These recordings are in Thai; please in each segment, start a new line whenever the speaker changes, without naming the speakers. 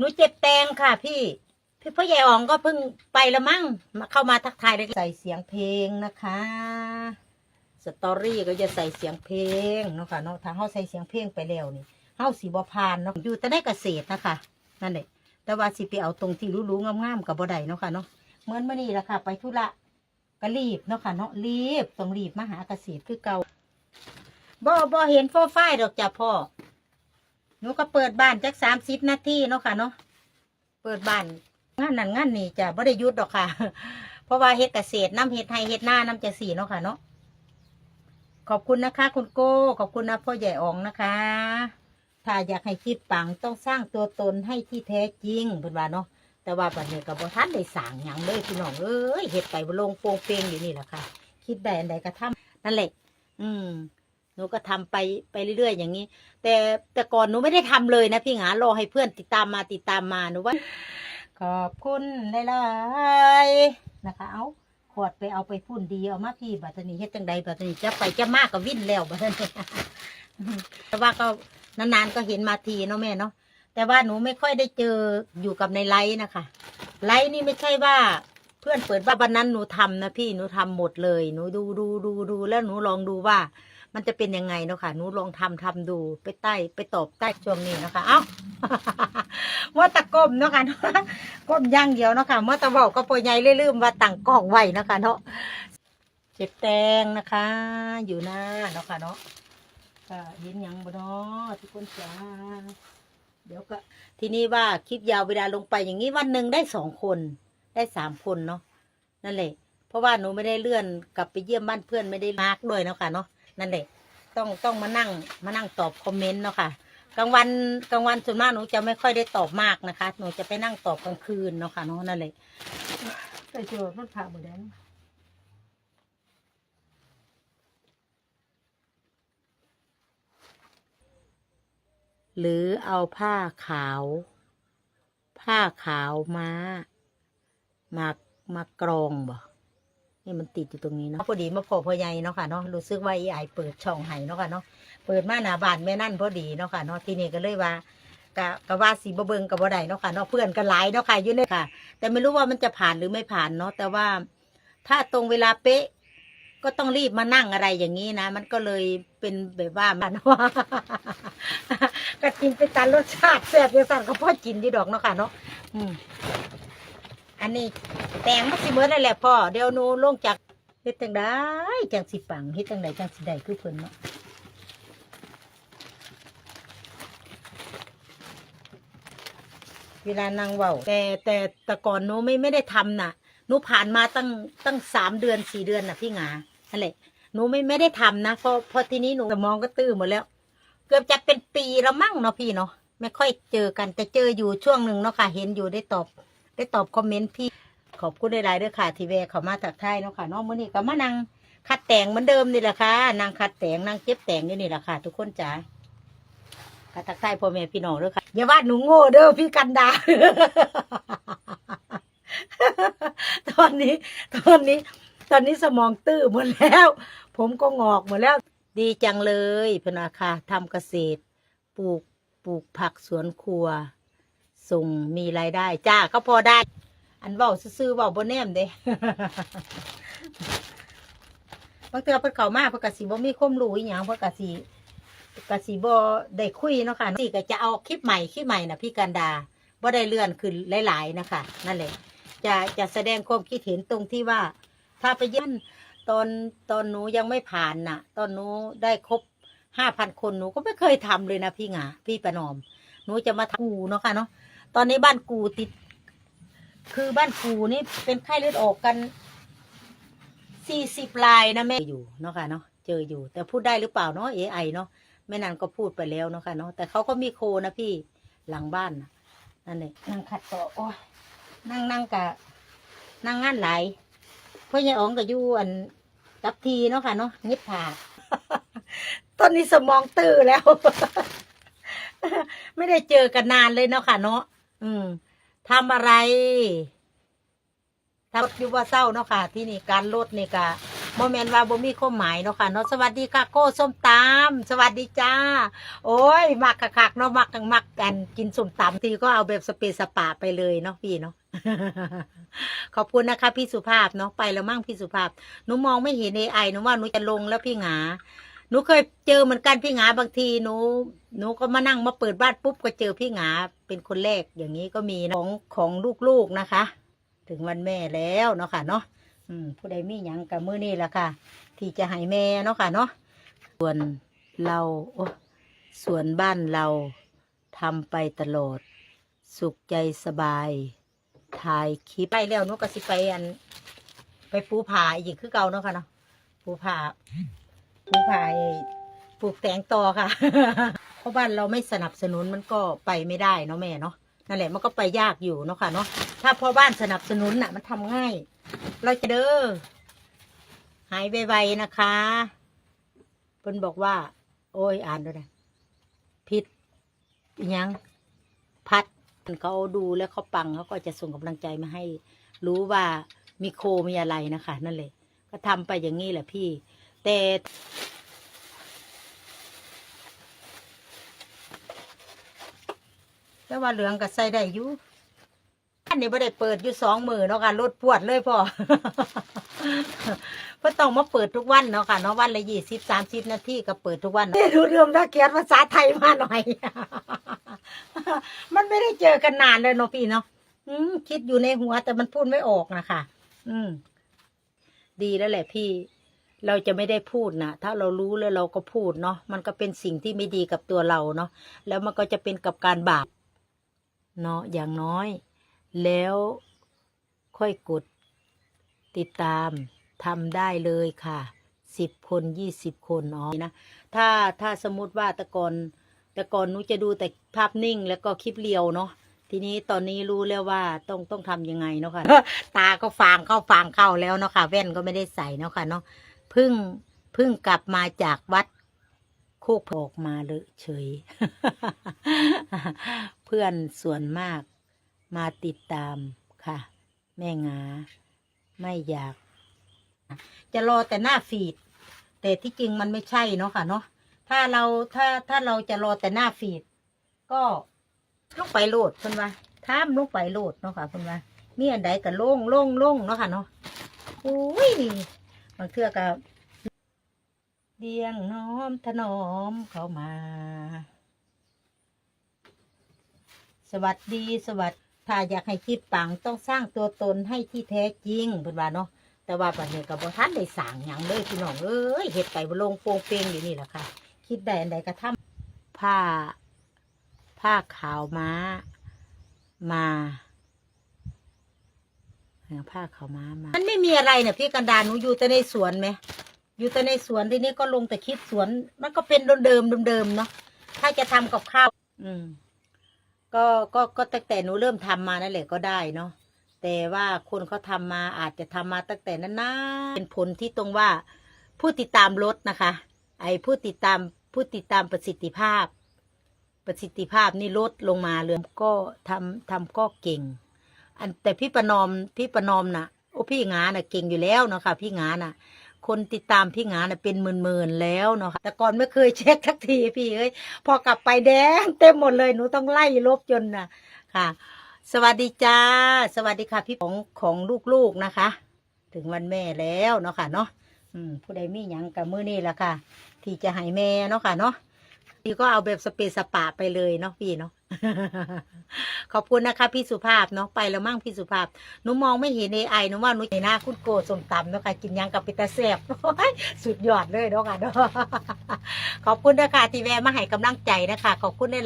หนูเจ็บแตงค่ะพี่พี่พ่อใหญ่อ๋องก็เพิ่งไปละมั้งมาเข้ามาทักทายเลยใส่เสียงเพลงนะคะ สตอรี่ก็จะใส่เสียงเพลงเนาะค่ะเนาะถ้าเฮาใส่เสียงเพลงไปแล้วนี่เฮาสีบ่พานเนาะอยู่แต่ได้เกษตรนะคะนั่นแหละแต่ว่าสิไปเอาตรงที่รู้ๆงามๆกับบ่ได้เนาะค่ะเนาะเหมือนเมื้อนี้ละค่ะ ไปธุระก็รีบเนาะค่ะเนาะรีบต้องรีบมาหาเกษตรคือเก่าบ่บ่เห็นโฟไฟดอกจ้ะพ่อ หนูก็เปิดบ้านจักสามสิบนาทีเนาะค่ะเนาะเปิดบ้านงานนั่นงานนี่จะบ่ได้ยุดดอกค่ะ เพราะว่าเฮ็ดเกษตรน้ำเฮ็ดไทยเฮ็ดหน้าน้ำจะสีเนาะค่ะเนาะขอบคุณนะคะ คุณโก้ขอบคุณนะพ่อใหญ่อองนะคะ ถ้าอยากให้คิดปังต้องสร้างตัวตนให้ที่แท้จริงเพิ่นว่าเนาะแต่ว่าบัดนี้ก็บ่ทันได้สั่งหยังเลยพี่น้องเอ้ยเฮ็ดไปลงโปงเปงอยู่นี่แหละค่ะ คิดได้อันใดก็ทำนั่นแหละ อืม นูก็ทำไปไปเรื่อยๆอย่างนี้ แต่แต่ก่อนหนูไม่ได้ทำเลยนะพี่หงารอให้เพื่อนติดตามมาติดตามมาหนูว่า ขอบคุณหลายๆนะคะ เอาขวดไปเอาไปพุ่นดีเอามาพี่บัตรนี้เฮ็ดจังใดบัตรนี้จะไปจะมากก็วิ่นแล้วบัตรนี้แต่ว่าก็นานๆก็เห็นมาทีเนาะแม่เนาะแต่ว่าหนูไม่ค่อยได้เจออยู่กับในไลฟ์นะคะไลฟ์นี่ไม่ใช่ว่าเพื่อนเปิดว่าวันนั้นหนูทำนะพี่หนูทำหมดเลย หนูดูดูดูดูแล้วหนูลองดูว่า มันจะเป็นยังไงเนาะค่ะหนูลองทำทำดูไปใต้ไปตอบใต้ช่วงนี้นะคะเอ้าว่าตะก้มเนาะค่ะก้มย่างเดียวเนาะค่ะเมื่อตะบอกก็ปอยใหญ่เรื่อยๆว่าตั้งกล้องไว้เนาะคะเนาะเจ็บแตงนะคะ อยู่หน้าเนาะค่ะเนาะเห็นยังบ่เนาะทุกคนจ้าเดี๋ยวก็ ทีนี้ว่าคลิปยาวเวลาลงไปอย่างนี้วันหนึ่งได้สองคนได้สามคนเนาะนั่นแหละเพราะว่าหนูไม่ได้เลื่อนกลับไปเยี่ยมบ้านเพื่อนไม่ได้มาร์กด้วยเนาะค่ะเนาะ นั่นแหละ ต้องต้องมานั่งมานั่งตอบคอมเมนต์เนาะค่ะกลางวันกลางวันส่วนมากหนูจะไม่ค่อยได้ตอบมากนะคะ หนูจะไปนั่งตอบกลางคืนเนาะค่ะเนาะนั่นแหละไปเจอรถผ่าบดแดงหรือเอาผ้าขาว ผ้าขาวมามามากรองบ่ นี่มันติดอยู่ตรงนี้เนาะพอดีมาพอพอใหญ่เนาะค่ะเนาะรู้สึกว่าไอ้ไอเปิดช่องให้เนาะค่ะเนาะเปิดมาหน้าบ้านแม่นั่นพอดีเนาะค่ะเนาะทีนี่ก็เลยว่ากะกะว่าสีบะเบิงกับบ่ได้เนาะค่ะเนาะเพื่อนกันหลายเนาะค่ะอยู่ในค่ะ แต่ไม่รู้ว่ามันจะผ่านหรือไม่ผ่านเนาะแต่ว่าถ้าตรงเวลาเป๊ะ ก็ต้องรีบมานั่งอะไรอย่างนี้นะ มันก็เลยเป็นแบบว่ามันว่าก็กินไปตามรสชาติแซ่บเดียวสั่นก็พอกินดีดอกเนาะค่ะเนาะอืม อันนี้แตงมักสิเบิดนั่นแหละพ่อเดี๋ยวหนูลงจากเฮ็ดจังได้จังสิปังเฮ็ดจังไดจังสิได้คือเพิ่นเนาะเวลานางเว่าแต่แต่แต่ก่อนหนูไม่ไม่ได้ทำน่ะหนูผ่านมาตั้งตั้งสามเดือนสี่เดือนน่ะพี่หงานั่นแหละหนูไม่ไม่ได้ทำนะเพราะเพราะทีนี้หนูสมองก็ตื้อหมดแล้ว เกือบจะเป็นปีแล้วมั่งเนาะพี่เนาะไม่ค่อยเจอกันแต่เจออยู่ช่วงหนึ่งเนาะค่ะ เห็นอยู่ได้ตอบ ได้ตอบคอมเมนต์พี่ขอบคุณหลายๆด้วยค่ะ ที่แวเขามาถักไทยเนาะค่ะเนาะมื้อนี้ก็มานั่งคัดแต่งเหมือนเดิมนี่แหละค่ะนางคัดแต่งนางเก็บแต่งอยู่นี่แหละค่ะ ทุกคนจ๋ากทักทายพ่อแม่พี่น้องด้วยค่ะอย่าว่าหนูโง่เด้อพี่กันดาตอนนี้ ตอนนี้ ตอนนี้สมองตื้อหมดแล้ว ผมก็งอกหมดแล้ว ดีจังเลยพนาคาทำเกษตร ปลูกปลูกผักสวนครัว ส่งมีรายได้ จ้าก็พอได้ อันเบาซื่อๆเบาบนแนมเด้ บางเทื่อเพิ่นเข้ามาเพิ่นก็สิบ่มีความรู้อีหยังเพิ่นก็สิกสิบได้คุยเนาะค่ะนี่ก็จะเอาคลิปใหม่คลิปใหม่นะพี่กันดาบ่ได้เลื่อนขึ้นหลายๆนะคะนั่นแหละ จะจะแสดงความคิดเห็นตรงที่ว่า ถ้าไปเยี่ยมตอนตอนหนูยังไม่ผ่านน่ะ ตอนหนูได้ครบห้าพันคนหนูก็ไม่เคยทำเลยนะพี่หงาพี่ประนอม หนูจะมาทำกูเนาะค่ะเนาะ ตอนนี้บ้านกูติด คือบ้านกูนี่เป็นไข้เลือดออกกันสี่สิบลายนะแม่อยู่เนาะค่ะเนาะเจออยู่ แต่พูดได้หรือเปล่าเนาะเอไอเนาะแม่นันก็พูดไปแล้วเนาะค่ะเนาะแต่เขาก็มีโคนะพี่หลังบ้านนั่นแหละนั่งขัดต่อโอ้ยนั่งนั่งกะนั่งงานไหลพ่อใหญ่อ๋องกับยูอันกับทีเนาะค่ะเนาะนิดผ่าตอนนี้สมองตื้อแล้ว ไม่ได้เจอกันนานเลยเนาะค่ะเนาะ อืมทำอะไรทำอยู่ว่าเศร้าเนาะค่ะ ที่นี่การลดนี่กะโมเมนต์ว่าบ่มีความหมายเนาะค่ะเนาะสวัสดีค่ะโก้ส้มตำสวัสดีจ้า โอ้ยมักคักเนาะมักกันมักกันกินส้มตำทีก็เอาแบบสเปซสปาไปเลยเนาะพี่เนาะขอบคุณนะคะ พี่สุภาพเนาะไปแล้วมั่งพี่สุภาพหนูมองไม่เห็นเอไอหนูว่าหนูจะลงแล้วพี่หงา หนูเคยเจอเหมือนกันพี่หงาบางทีหนูหนูก็มานั่งมาเปิดบ้านปุ๊บก็เจอพี่หงาเป็นคนแรกอย่างนี้ก็มีนะของของลูกๆนะคะ ถึงวันแม่แล้วเนาะค่ะเนาะอืมผู้ใดมีหยังกับมือนี่แหละค่ะ ที่จะให้แม่เนาะค่ะเนาะส่วนเราโอ้ส่วนบ้านเราทำไปตลอด สุขใจสบายถ่ายคลิปไปแล้วหนุก็สิไปอัน ไปปูผาอีกคือเก่าเนาะค่ะเนาะปูผา ปูผาไอ้ปลูกแตงต่อค่ะ เพราะบ้านเราไม่สนับสนุนมันก็ไปไม่ได้เนาะแม่เนาะนั่นแหละมันก็ไปยากอยู่เนาะค่ะเนาะถ้าพ่อบ้านสนับสนุนน่ะ มันทำง่าย เราจะเด้อหายไวๆนะคะเพิ่นบอกว่า โอ้ยอ่านด้วยนะผิดอิหยังพัดเขาดูแล้วเขาปังเขาก็จะส่งกำลังใจมาให้ รู้ว่ามีโคมีอะไรนะคะ นั่นเลยก็ทำไปอย่างนี้แหละพี่ แต่แต่ว่าเหลืองก็ใส่ได้อยู่อันนี้ไม่ได้เปิดอยู่สองมือเนาะค่ะรถพวดเลยพ่อพ่อต้องมาเปิดทุกวันเนาะค่ะเนาะวันละยี่สิบสามสิบนาทีก็เปิดทุกวันรู้เรื่องนักเขียนภาษาไทยมาหน่อย มันไม่ได้เจอกันนานเลยเนาะพี่เนาะอืมคิดอยู่ในหัวแต่มันพูดไม่ออกนะคะอืม ดีแล้วแหละพี่ เราจะไม่ได้พูดนะถ้าเรารู้แล้วเราก็พูดเนาะมันก็เป็นสิ่งที่ไม่ดีกับตัวเราเนาะแล้วมันก็จะเป็นกับการบาปเนาะอย่างน้อย แล้วค่อยกดติดตามทำได้เลยค่ะสิบคนยี่สิบคนอ๋อนะถ้าถ้าสมมติว่าต่ก่อนต่ก่อนนูจะดูแต่ภาพนิ่งแล้วก็คลิปเรียวเนาะทีนี้ตอนนี้รู้แล้วว่าต้องต้องทำยังไงเนาะค่ะตาก็ฟางเข้าฟางเข้าแล้วเนาะค่ะแว่นก็ไม่ได้ใส่เนาะค่ะเนาะ เพิ่งเพิ่งกลับมาจากวัดโคกออกมาเลยเฉย เพื่อนส่วนมากมาติดตามค่ะ แม่งา ไม่อยาก จะรอแต่หน้าฟีด แต่ที่จริงมันไม่ใช่เนาะค่ะเนาะถ้าเราถ้าถ้าเราจะรอแต่หน้าฟีด ก็ลงไปโหลดเพิ่นว่าท่ามลงไปโหลดเนาะค่ะเพิ่นว่ามีอันใดก็โล่งโล่งโล่งเนาะค่ะเนาะอุ้ย บางเทื่อก็เดียงน้อมถนอมเข้ามา สวัสดีสวัสดีถ้าอยากให้คิดปังต้องสร้างตัวตนให้ที่แท้จริงเพิ่นว่าเนาะแต่ว่าปัจจุบันบ่ทันได้สร้างหยังเลยพี่น้องเอ้ยเฮ็ดไปบลงโปรงเปงอยู่นี่แหละค่ะ คิดได้อันใดก็ทำผ้าผ้าขาวม้ามา เอาผ้าขาวม้ามา มันไม่มีอะไรเนี่ยพี่กันดารหนูอยู่แต่ในสวนไหมอยู่แต่ในสวนทีนี้ก็ลงแต่คิดสวน มันก็เป็นเดิมๆเดิมๆเนาะถ้าจะทำกับข้าว อืม ก็ก็ก็ตั้งแต่หนูเริ่มทำมานั่นแหละก็ได้เนาะแต่ว่าคนเขาทำมาอาจจะทำมาตั้งแต่นั้นนะเป็นผลที่ตรงว่า ผู้ติดตามลดนะคะ ไอ้ผู้ติดตามผู้ติดตามประสิทธิภาพ ประสิทธิภาพนี่ลดลงมาเลยก็ทำทำก็เก่ง อันแต่พี่ประนอมพี่ประนอมน่ะโอ้พี่งาน่ะเก่งอยู่แล้วเนาะค่ะ พี่งาน่ะ คนติดตามพี่งาน่ะเป็นหมื่นๆแล้วเนาะค่ะแต่ก่อนไม่เคยเช็คทักทีพี่เอ้ยพอกลับไปแดงเต็มหมดเลยหนูต้องไล่ลบจนน่ะค่ะ สวัสดีจ้า สวัสดีค่ะพี่ของของลูกๆนะคะ ถึงวันแม่แล้วเนาะค่ะเนาะอืมผู้ใดมีหยังกับมือนี่แหละค่ะ ที่จะให้แม่เนาะค่ะเนาะพี่ก็เอาแบบสเปซสปาไปเลยเนาะพี่เนาะ ขอบคุณนะคะ พี่สุภาพเนาะไปแล้วมั่งพี่สุภาพหนูมองไม่เห็นเอไอหนูว่าหนูเห็นหน้าคุณโกสมตำเนาะค่ะกินยังกับปิตาแซบสุดยอดเลยเนาะค่ะเนาะขอบคุณนะคะที่แวะมาให้กำลังใจนะคะ ขอบคุณได้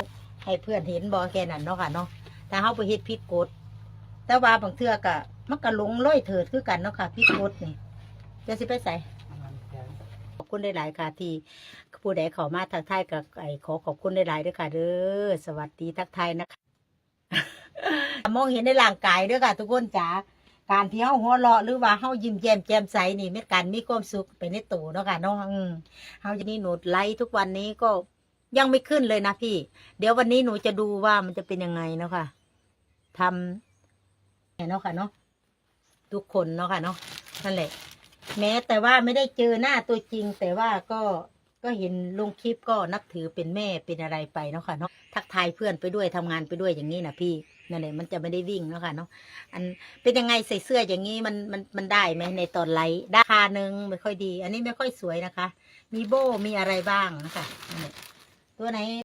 ให้เพื่อนเห็นบอแค่นั้นเนาะค่ะเนาะถ้าเขาไปเฮ็ดผิดกฎแต่ว่าบางเทือก็มันก็หลงเลอยเถิดคือกันเนาะค่ะผิดกฎนี่จะสิไปใส่ขอบคุณได้หลายค่ะที่ ผู้ใดเขอมาทักทายกับไอ้ขอขอบคุณได้หลายๆด้วยค่ะเด้อสวัสดีทักทายนะคะมองเห็นในร่างกายด้วยค่ะ ทุกคนจ๋าการที่เฮาหัวเราะหรือว่าเฮายิ้มแย้มแจ่มใสนี่เป็นการมีความสุขไปในตัวเนาะค่ะเนาะอืมเฮาจะนี่หนูไลฟ์ทุกวันนี้ก็ยังไม่ขึ้นเลยนะพี่ เดี๋ยววันนี้หนูจะดูว่ามันจะเป็นยังไงเนาะค่ะทำเนี่ยเนาะค่ะเนาะทุกคนเนาะค่ะเนาะนั่นแหละ แม้แต่ว่าไม่ได้เจอหน้าตัวจริง แต่ว่าก็ ก็เห็นลงคลิปก็นับถือเป็นแม่เป็นอะไรไปเนาะค่ะเนาะทักทายเพื่อนไปด้วยทำงานไปด้วยอย่างนี้นะพี่นั่นแหละมันจะไม่ได้วิ่งเนาะค่ะเนาะอันเป็นยังไงใส่เสื้ออย่างนี้มันมันมันได้ไหมในตอนไลฟ์ราคาหนึ่งไม่ค่อยดี อันนี้ไม่ค่อยสวยนะคะ มีโบมีอะไรบ้างนะคะตัวไหน